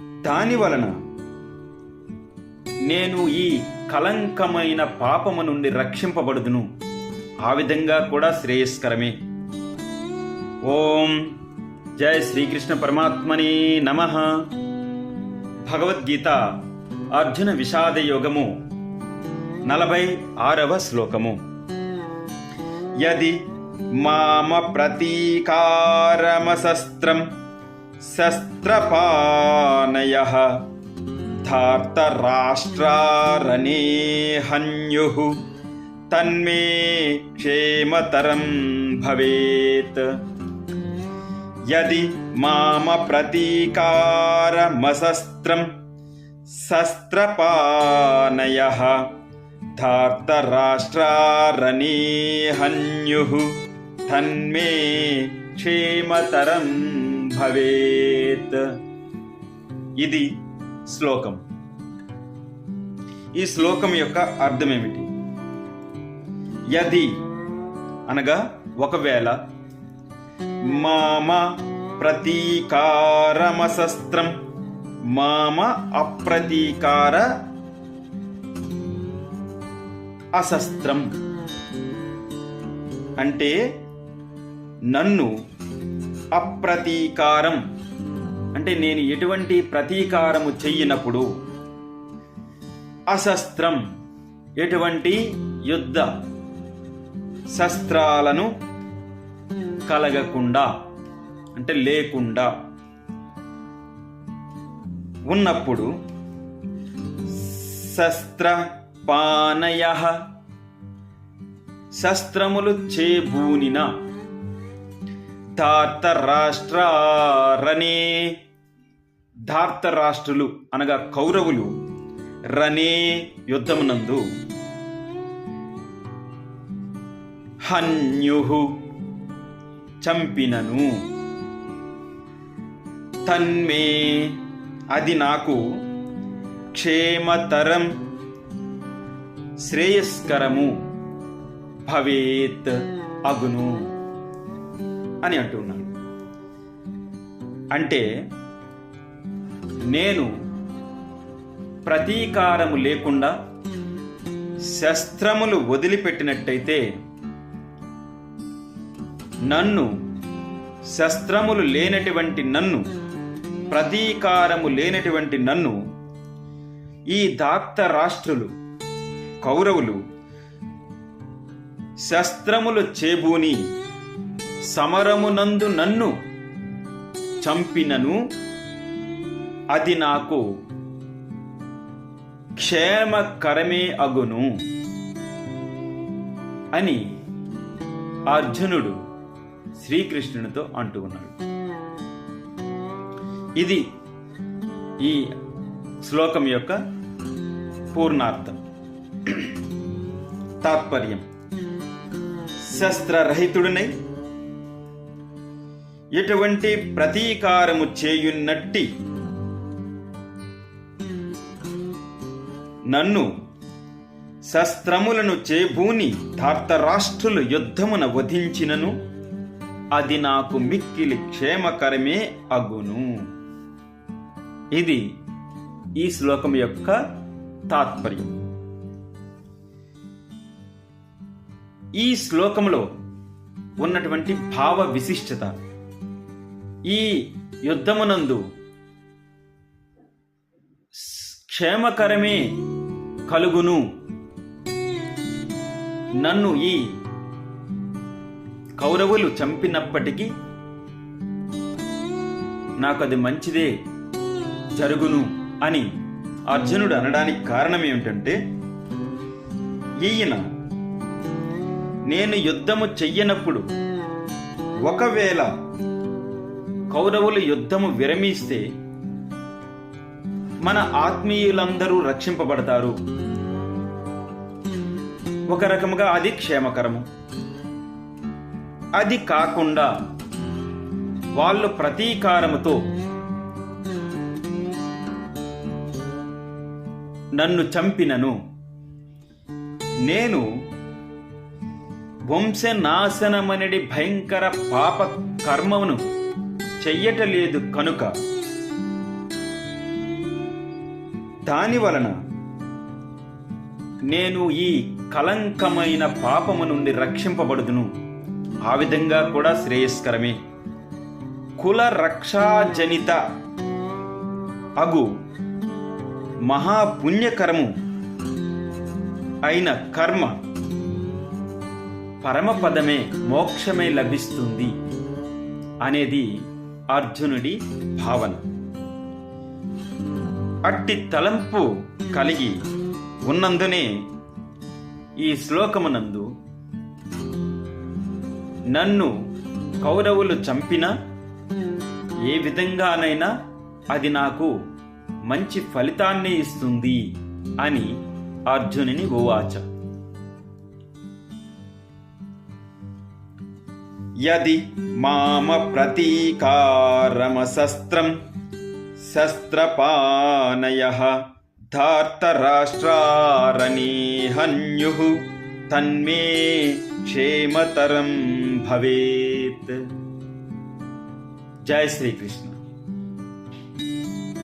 దాని వలన నేను ఈ కలంకమైన పాపము నుండి రక్షింపబడుదును. ఆ విధంగా కూడా శ్రేయస్కరమే. ఓం జయ శ్రీకృష్ణ పరమాత్మనే నమ. భగవద్గీత అర్జున విషాద యోగము నలభై ఆరవ శ్లోకము. యది మామ ప్రతీకారమశస్త్రం శస్త్రపానయ ధార్తరాష్ట్రారణేహన్యు తన్మే క్షేమతరం భవేత్. యది మామ ప్రతీకారమశస్త్రం శస్త్రపానయ ధార్తరాష్ట్రారణేహన్యు తన్మే క్షేమతరం భవేత్. ఇది శ్లోకం. ఈ శ్లోకం యొక్క అర్థం ఏమిటి యది అనగా ఒకవేళ మామ ప్రతీకారమశస్త్రం మామ అప్రతీకార అశస్త్రం. అంటే నన్ను అప్రతీకారం. అంటే నేను ఎటువంటి ప్రతీకారము చెయ్యినప్పుడు అశస్త్రం ఎటువంటి యుద్ధ శస్త్రాలను కలగకుండా అంటే లేకుండా ఉన్నప్పుడు శస్త్ర పానయ శస్త్రములు చేబూనిన ధార్తరాష్ట్రారనే ధార్తరాష్ట్రులు అనగా కౌరవులు. రనే యుద్ధమునందు. హన్యుహు చంపినను. తన్మే అది నాకు క్షేమతరం శ్రేయస్కరము భవేత్ అగును. అని అంటున్నాను అంటే నేను ప్రతీకారము లేకుండా శస్త్రములు వదిలిపెట్టినట్టయితే నన్ను శస్త్రములు లేనటువంటి నన్ను ప్రతీకారము లేనటువంటి నన్ను ఈ దాక్త రాష్ట్రులు కౌరవులు శస్త్రములు చేబూని సమరమునందు నన్ను చంపినను అది నాకు క్షేమకరమే అగును అని అర్జునుడు శ్రీకృష్ణునితో అంటూ ఉన్నాడు. ఇది ఈ శ్లోకం యొక్క పూర్ణార్థం. తాత్పర్యం. శస్త్రరహితుడినై ఎటువంటి ప్రతీకారము చేయున్నట్టి నన్ను శస్త్రములను చేబూని ధార్తరాష్ట్రులు యుద్ధమున వధించినను అది నాకు మిక్కిలి క్షేమకరమే అగును. ఇది ఈ శ్లోకం యొక్క తాత్పర్యం. ఈ శ్లోకంలో ఉన్నటువంటి భావ విశిష్టత ఈ యుద్ధమునందు క్షేమకరమే కలుగును. నన్ను ఈ కౌరవులు చంపినప్పటికీ నాకు అది మంచిదే జరుగును అని అర్జునుడు అనడానికి కారణం ఏమిటంటే ఈయన నేను యుద్ధము చెయ్యనప్పుడు ఒకవేళ కౌరవులు యుద్ధము విరమిస్తే మన ఆత్మీయులందరూ రక్షింపబడతారు. ఒక రకముగా అది క్షేమకరము. అది కాకుండా వాళ్ళు ప్రతీకారముతో నన్ను చంపినను. నేను వంశనాశనమనడి భయంకర పాప కర్మమును చెయ్యటలేదు కనుక. దాని వలన నేను ఈ కలంకమైన పాపము నుండి రక్షింపబడుదును. ఆ విధంగా కూడా శ్రేయస్కరమే. కుల రక్షాజనిత అగు మహాపుణ్యకరము అయిన కర్మ పరమపదమే మోక్షమే లభిస్తుంది అనేది అర్జునుడి భావన. అట్టి తలంపు కలిగి ఉన్నందునే ఈ శ్లోకమునందు నన్ను కౌరవులు చంపినా ఏ విధంగానైనా అది నాకు మంచి ఫలితాన్ని ఇస్తుంది అని అర్జునుని ఉవాచ యది మామ ప్రతీకారమశస్త్రం శస్త్రపానయ ధార్తరాష్ట్రారణీహన్యు తన్మే క్షేమతరం భవేత్ జై శ్రీకృష్ణ